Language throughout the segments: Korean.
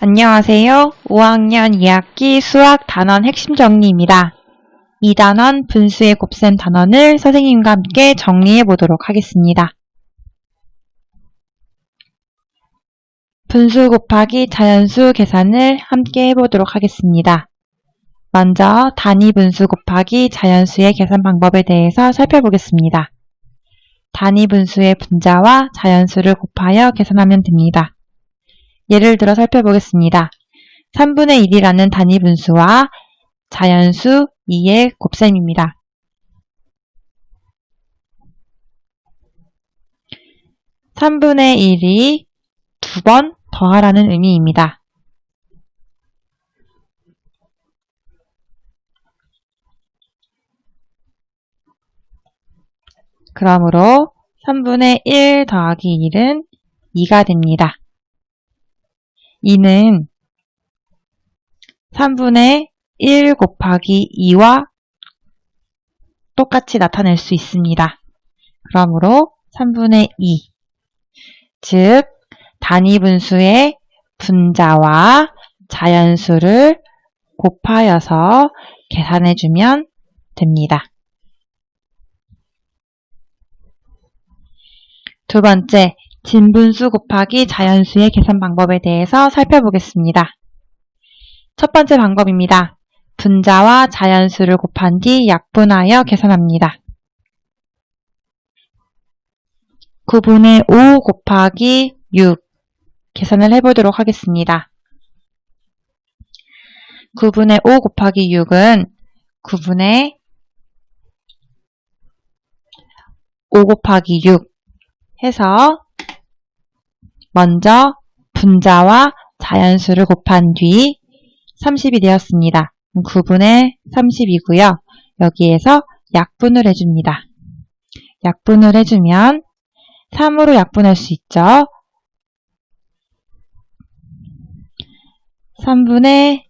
안녕하세요. 5학년 2학기 수학 단원 핵심 정리입니다. 이 단원 분수의 곱셈 단원을 선생님과 함께 정리해 보도록 하겠습니다. 분수 곱하기 자연수 계산을 함께 해보도록 하겠습니다. 먼저 단위 분수 곱하기 자연수의 계산 방법에 대해서 살펴보겠습니다. 단위 분수의 분자와 자연수를 곱하여 계산하면 됩니다. 예를 들어 살펴보겠습니다. 3분의 1이라는 단위 분수와 자연수 2의 곱셈입니다. (3분의 1이) 두 번 더하라는 의미입니다. 그러므로 3분의 1 더하기 1은 2가 됩니다. 2는 3분의 1 곱하기 2와 똑같이 나타낼 수 있습니다. 그러므로 3분의 2, 즉 단위 분수의 분자와 자연수를 곱하여서 계산해주면 됩니다. 두 번째, 진분수 곱하기 자연수의 계산 방법에 대해서 살펴보겠습니다. 첫 번째 방법입니다. 분자와 자연수를 곱한 뒤 약분하여 계산합니다. 9분의 5 곱하기 6 계산을 해보도록 하겠습니다. 9분의 5 곱하기 6은 9분의 5 곱하기 6 해서 먼저 분자와 자연수를 곱한 뒤 30이 되었습니다. 9분의 30이고요. 여기에서 약분을 해줍니다. 약분을 해주면 3으로 약분할 수 있죠. 3분의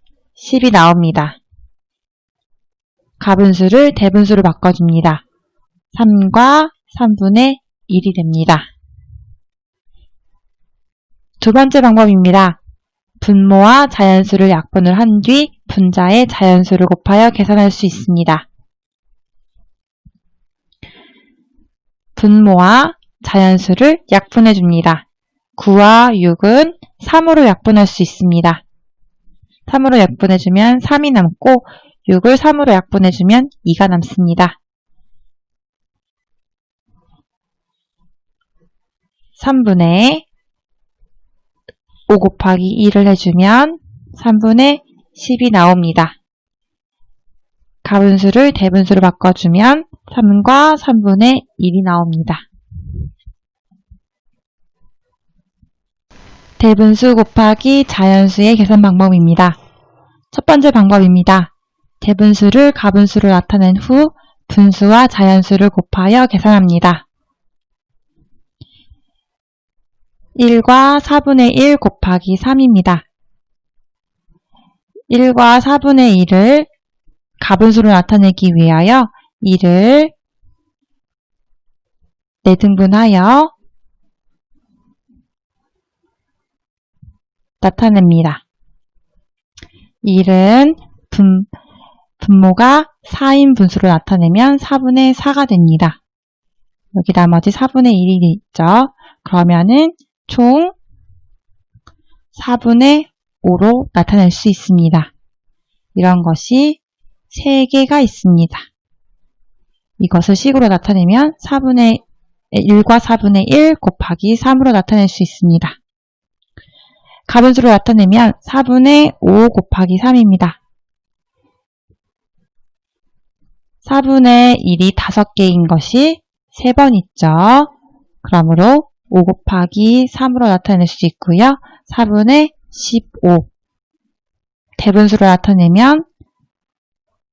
10이 나옵니다. 가분수를 대분수로 바꿔줍니다. 3과 3분의 1이 됩니다. 두 번째 방법입니다. 분모와 자연수를 약분을 한 뒤 분자의 자연수를 곱하여 계산할 수 있습니다. 분모와 자연수를 약분해 줍니다. 9와 6은 3으로 약분할 수 있습니다. 3으로 약분해 주면 3이 남고 6을 3으로 약분해 주면 2가 남습니다. 3분의 5 곱하기 2를 해주면 3분의 10이 나옵니다. 가분수를 대분수로 바꿔주면 3과 3분의 1이 나옵니다. 대분수 곱하기 자연수의 계산 방법입니다. 첫 번째 방법입니다. 대분수를 가분수로 나타낸 후 분수와 자연수를 곱하여 계산합니다. 1과 4분의 1 곱하기 3입니다. 1과 4분의 1을 가분수로 나타내기 위하여 1을 4등분하여 나타냅니다. 1은 분, 분모가 4인 분수로 나타내면 4분의 4가 됩니다. 여기 나머지 4분의 1이 있죠. 그러면은 총 4분의 5로 나타낼 수 있습니다. 이런 것이 3개가 있습니다. 이것을 식으로 나타내면 4분의 1과 4분의 1 곱하기 3으로 나타낼 수 있습니다. 가분수로 나타내면 4분의 5 곱하기 3입니다. 4분의 1이 5개인 것이 3번 있죠. 그러므로 5 곱하기 3으로 나타낼 수 있고요. 4분의 15 대분수로 나타내면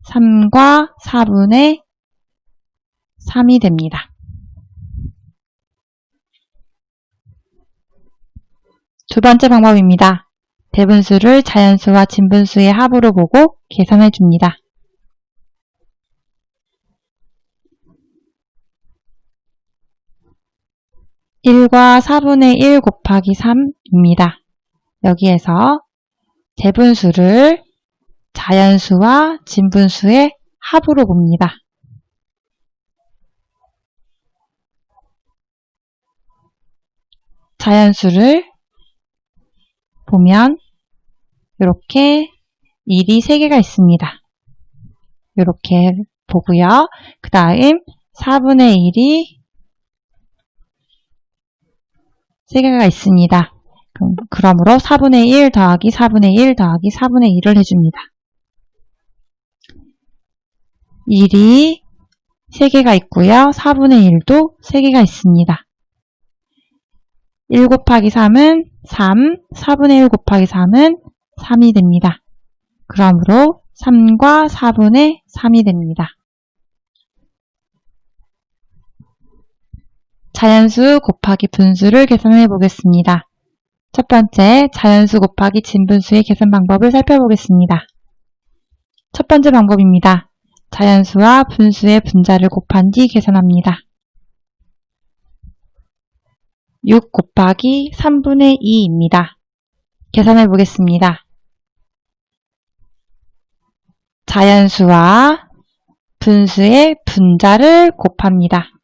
3과 4분의 3이 됩니다. 두 번째 방법입니다. 대분수를 자연수와 진분수의 합으로 보고 계산해 줍니다. 1과 4분의 1 곱하기 3입니다. 여기에서 대분수를 자연수와 진분수의 합으로 봅니다. 자연수를 보면 이렇게 1이 3개가 있습니다. 이렇게 보고요. 그 다음 4분의 1이 3개가 있습니다. 그럼, 그러므로 4분의 1 더하기 4분의 1 더하기 4분의 1을 해줍니다. 1이 3개가 있고요. 4분의 1도 3개가 있습니다. 1 곱하기 3은 3, 4분의 1 곱하기 3은 3이 됩니다. 그러므로 3과 4분의 3이 됩니다. 자연수 곱하기 분수를 계산해 보겠습니다. 첫 번째, 자연수 곱하기 진분수의 계산 방법을 살펴보겠습니다. 첫 번째 방법입니다. 자연수와 분수의 분자를 곱한 뒤 계산합니다. 6 곱하기 3분의 2입니다. 계산해 보겠습니다. 자연수와 분수의 분자를 곱합니다.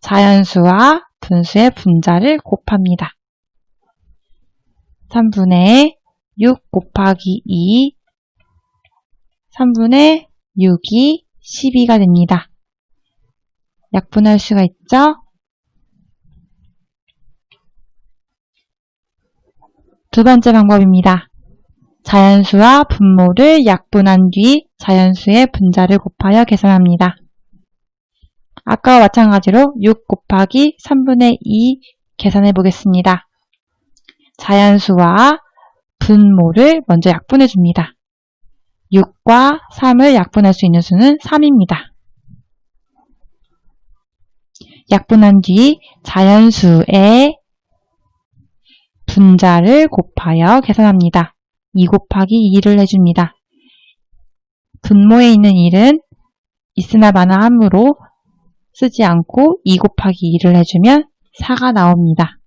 자연수와 분수의 분자를 곱합니다. 3분의 6 곱하기 2, 3분의 6이 12가 됩니다. 약분할 수가 있죠? 두 번째 방법입니다. 자연수와 분모를 약분한 뒤 자연수의 분자를 곱하여 계산합니다. 아까와 마찬가지로 6 곱하기 3분의 2 계산해 보겠습니다. 자연수와 분모를 먼저 약분해 줍니다. 6과 3을 약분할 수 있는 수는 3입니다. 약분한 뒤 자연수의 분자를 곱하여 계산합니다. 2 곱하기 2를 해줍니다. 분모에 있는 1은 있으나 마나 함으로 쓰지 않고 2 곱하기 2를 해주면 4가 나옵니다.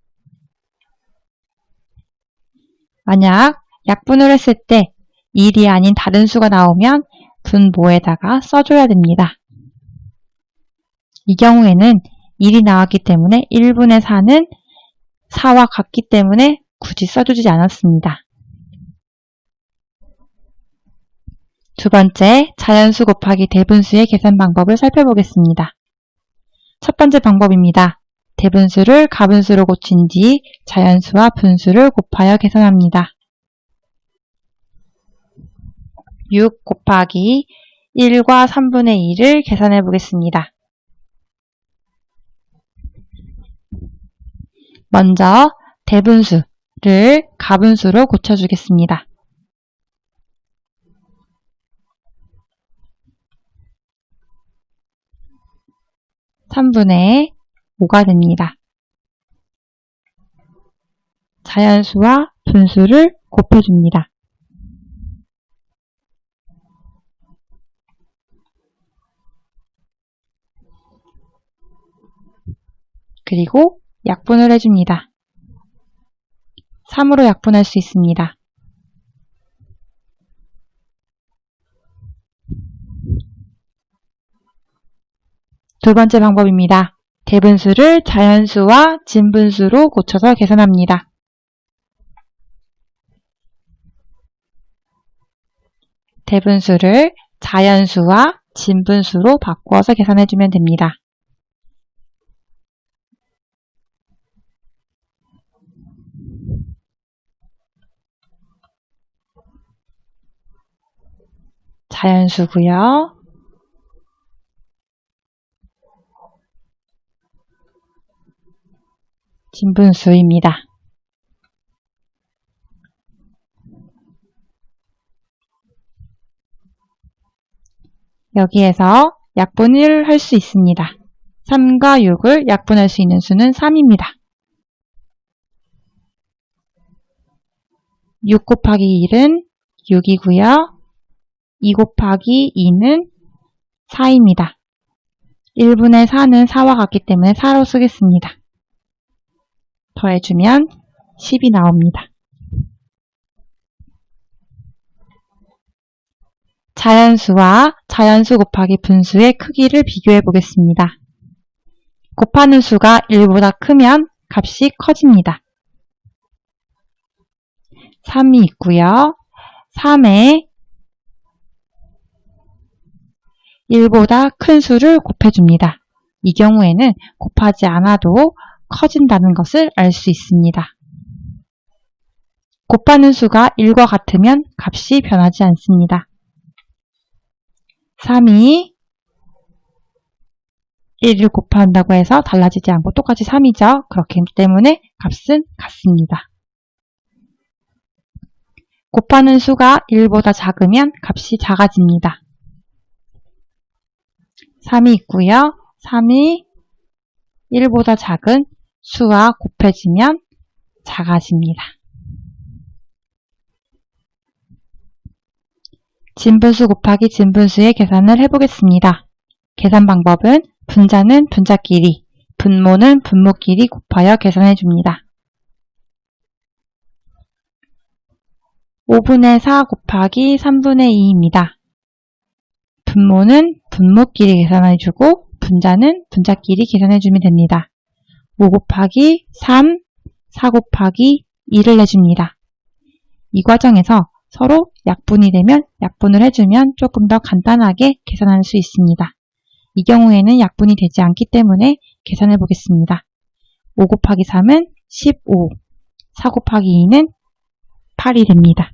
만약 약분을 했을 때 1이 아닌 다른 수가 나오면 분모에다가 써줘야 됩니다. 이 경우에는 1이 나왔기 때문에 1분의 4는 4와 같기 때문에 굳이 써주지 않았습니다. 두 번째, 자연수 곱하기 대분수의 계산 방법을 살펴보겠습니다. 첫 번째 방법입니다. 대분수를 가분수로 고친 뒤 자연수와 분수를 곱하여 계산합니다. 6 곱하기 1과 3분의 2를 계산해 보겠습니다. 먼저 대분수를 가분수로 고쳐주겠습니다. (3분의 5가 됩니다. 자연수와 분수를 곱해줍니다. 그리고 약분을 해줍니다. 3으로 약분할 수 있습니다. 두 번째 방법입니다. 대분수를 자연수와 진분수로 고쳐서 계산합니다. 대분수를 자연수와 진분수로 바꾸어서 계산해주면 됩니다. 자연수고요. 진분수입니다. 여기에서 약분을 할 수 있습니다. 3과 6을 약분할 수 있는 수는 3입니다. 6 곱하기 1은 6이고요. 2 곱하기 2는 4입니다. 1분의 4는 4와 같기 때문에 4로 쓰겠습니다. 더해주면 10이 나옵니다. 자연수와 자연수 곱하기 분수의 크기를 비교해 보겠습니다. 곱하는 수가 1보다 크면 값이 커집니다. 3이 있고요. 3에 1보다 큰 수를 곱해줍니다. 이 경우에는 곱하지 않아도 커진다는 것을 알 수 있습니다. 곱하는 수가 1과 같으면 값이 변하지 않습니다. 3이 1을 곱한다고 해서 달라지지 않고 똑같이 3이죠. 그렇기 때문에 값은 같습니다. 곱하는 수가 1보다 작으면 값이 작아집니다. 3이 있고요. 3이 1보다 작은 수와 곱해지면 작아집니다. 진분수 곱하기 진분수의 계산을 해보겠습니다. 계산 방법은 분자는 분자끼리, 분모는 분모끼리 곱하여 계산해 줍니다. 5분의 4 곱하기 3분의 2입니다. 분모는 분모끼리 계산해주고 분자는 분자끼리 계산해주면 됩니다. 5 곱하기 3, 4 곱하기 2를 내줍니다. 이 과정에서 서로 약분이 되면 약분을 해주면 조금 더 간단하게 계산할 수 있습니다. 이 경우에는 약분이 되지 않기 때문에 계산해 보겠습니다. 5 곱하기 3은 15, 4 곱하기 2는 8이 됩니다.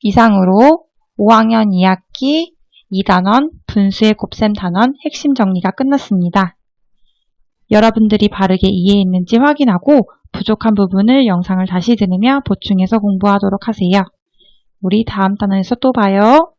이상으로 5학년 2학기 2단원 분수의 곱셈 단원 핵심 정리가 끝났습니다. 여러분들이 바르게 이해했는지 확인하고 부족한 부분을 영상을 다시 들으며 보충해서 공부하도록 하세요. 우리 다음 단원에서 또 봐요.